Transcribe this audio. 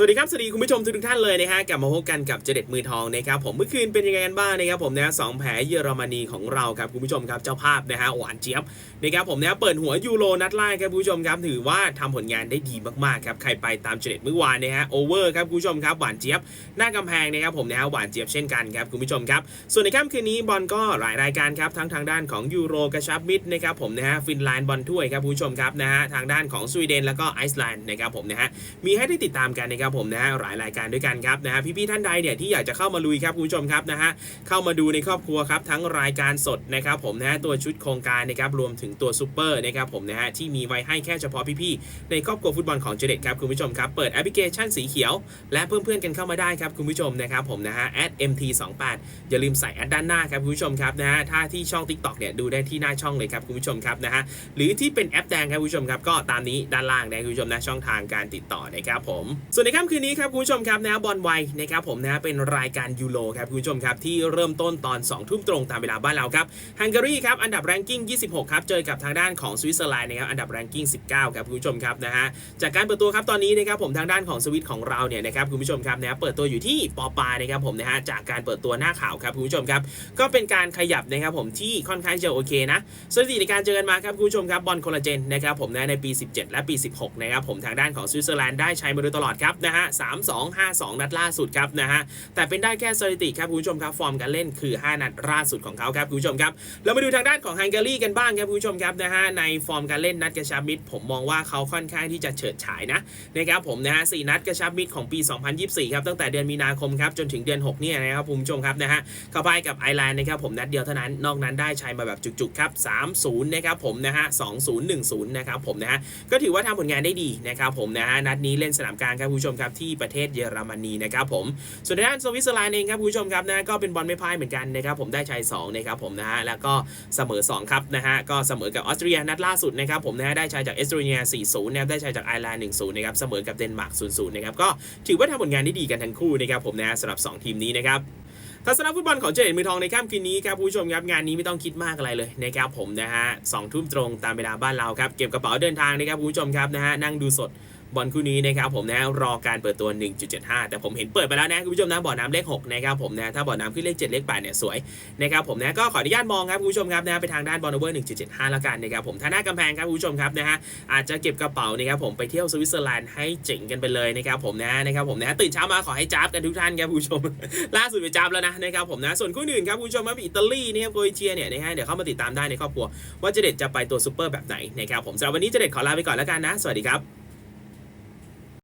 สวัสดีครับ สวัสดีคุณผู้ชมทุกท่านเลยนะฮะกลับมาพบกันกับเจเด็ดมือทองนะครับผมเมื่อคืนเป็นยังไงกันบ้างนะครับผมนะสองแผลเยอรมนีของเราครับคุณผู้ชมครับเจ้าภาพนะฮะหวานเจี๊ยบนะครับผมนะเปิดหัวยูโรนัดแรกครับคุณผู้ชมครับถือว่าทำผลงานได้ดีมากๆครับใครไปตามเจเด็ดเมื่อวานนะฮะโอเวอร์ครับคุณผู้ชมครับหวานเจี๊ยบหน้ากำแพงนะครับผมนะฮะหวานเจี๊ยบเช่นกันครับคุณผู้ชมครับส่วนในค่ำคืนนี้บอลก็หลายรายการครับทั้งทางด้านของยูโรกระชับมิตรนะครับผมนะฮะฟินแลนด์บอลถ้วยครับคุณผู้ชมครับนะฮะทางด้านของสวีเดนแล้วก็ไอซ์แลนด์นะครับผมนะฮะมีให้ได้ติดตามกันนะครับผมนะฮะหลายรายการด้วยกันครับนะฮะพี่ๆท่านใดเนี่ยที่อยากจะเข้ามาลุยครับคุณผู้ชมครับนะฮะเข้ามาดูในครอบครัวครับทั้งรายการสดนะครับผมนะฮะตัวชุดโครงการนะครับรวมถึงตัวซูเปอร์นะครับผมนะฮะที่มีไว้ให้แค่เฉพาะพี่ๆในครอบครัวฟุตบอลของเจเด็ดครับคุณผู้ชมครับเปิดแอปพลิเคชันสีเขียว และเพื่อนๆกันเข้ามาได้ครับคุณผู้ชมนะครับผมนะฮะ @mt28 อย่าลืมใส่แอดด้านหน้าครับคุณผู้ชมครับนะฮะถ้าที่ช่อง TikTok เนี่ยดูได้ที่หน้าช่องเลยครับคุณผู้ชมครับนะฮะหรือที่เป็นแอปแดงครับคุณผู้ชมครับก็ตามนี้ด้านล่างนะคุณผู้ชมนะช่องทางการติดต่อนะครับผมส่วนในค่ำคืนนี้ครับคุณผู้ชมครับนะบอลไวนะครับผมนะเป็นรายการยูโรครับคุณผู้ชมครับที่เริ่มต้นตอน 2 ทุ่มตรงตามเวลาบ้านเราครับฮังการีครับอันดับแรงกิ้ง 26 ครับเจอกับทางด้านของสวิตเซอร์แลนด์นะครับอันดับแรงกิ้ง 19 ครับคุณผู้ชมครับนะฮะจากการเปิดตัวครับตอนนี้นะครับผมทางด้านของสวิตของเราเนี่ยนะครับคุณผู้ชมครับนะเปิดตัวอยู่ที่ปอปานะครับผมนะฮะจากการเปิดตัวหน้าข่าวครับคุณผู้ชมครับก็เป็นการขยับนะครับผมที่ค่อนข้างจะโอเคนะสถิติในการเจอกันมาครับคุณผู้ชมครับบอลโคลลาเจนนะครับผมนะในปี 17 และปี 16 นะครับผมทางด้านของสวิตเซอร์แลนด์ได้ใช้มาโดยตลอดครับนะฮะ3 2 5 2นัดล่าสุดครับนะฮะแต่เป็นได้แค่สถิติครับคุณผู้ชมครับฟอร์มการเล่นคือ 5 นัดล่าสุดของเขาครับคุณผู้ชมครับเรามาดูทางด้านของฮังการีกันบ้างครับคุณผู้ชมครับนะฮะในฟอร์มการเล่นนัดกระชับมิตรผมมองว่าเขาค่อนข้างที่จะเฉิดฉายนะนะครับผมนะฮะสี่นัดกระชับมิตรของปี 2024 ครับตั้งแต่เดือนมีนาคมครับจนถึงเดือน 6 เนี่ยนะครับคุณผู้ชมครับนะฮะเข้าไปกับไอร์แลนด์นะครับผมนัดเดียวเท่านั้นนอกนั้นได้ชัยมาแบบจุกๆครับ3-0นะครับผมนะฮะ2-0 1-0นะครับผมนะฮะก็ถือว่าทำผลงานได้ดีนะครับผมนะฮะนัดนี้เล่นสนามกลางครับคุณผู้ชมครับที่ประเทศเยอรมนีนะครับผมส่วนในด้านสวิตเซอร์แลนด์เองครับคุณผู้ชมครับนะก็เป็นบอลไม่พ่ายเหมือนกันนะครับผมได้ชัย2นะครับผมนะฮะแล้วก็เสมอ2ครับนะฮะก็เสมอกับออสเตรียนัดล่าสุดนะครับผมนะฮะได้ชัยจากเอสโตเนีย4-0นะครับได้ชัยจากไอร์แลนด์1-0นะครับเสมอกับเดนมาร์ก0-0นะครับก็ถือว่าทำผลงานได้ดีกันทั้งคู่นะครับผมนะฮะสำหรับสองทีมนี้นะครับทัศนฟุตบอลของเจเด็ดมือทองในค่ำคืนนี้ครับผู้ชมครับงานนี้ไม่ต้องคิดมากอะไรเลยนะครับผมนะฮะสองทุ่มตรงตามเวลาบ้านเราครับเก็บกระเป๋าเดินทางนะครับผู้ชมครับนะฮะนั่งดูสด บอลคู่นี้นะครับผมนะรอการเปิดตัว 1.75 แต่ผมเห็นเปิดไปแล้วนะคุณผู้ชมนะบ่อน้ำเลข6นะครับผมนะถ้าบ่อน้ำขึ้นเลข 7 เลข8เนี่ยสวยนะครับผมนะก็ขออนุญาตมองครับคุณผู้ชมครับนะไปทางด้านบอลโอเวอร์ 1.75 แล้วกันนะครับผมถ้าหน้ากำแพงครับคุณผู้ชมครับนะฮะอาจจะเก็บกระเป๋านะครับผมไปเที่ยวสวิตเซอร์แลนด์ให้เจ๋งกันไปเลยนะครับผมนะนะครับผมนะตื่นเช้ามาขอให้จ้าบกันทุกท่านครับคุณผู้ชม ล่าสุดไปจ้าบแล้วนะนะครับผมนะส่วนคู่อื่นครับคุณผู้ชมครับอิตาลีนะครับโครเอเชียเนี่ยนะฮะเดี๋ยวเข้ามาติดตามได้ในครอบครัวว่าเจเด็ดจะไปตัวซูเปอร์แบบไหนนะครับผมสำหรับวันนี้เจเด็ดขอลาไปก่อนแล้วกันนะ สวัสดีครับ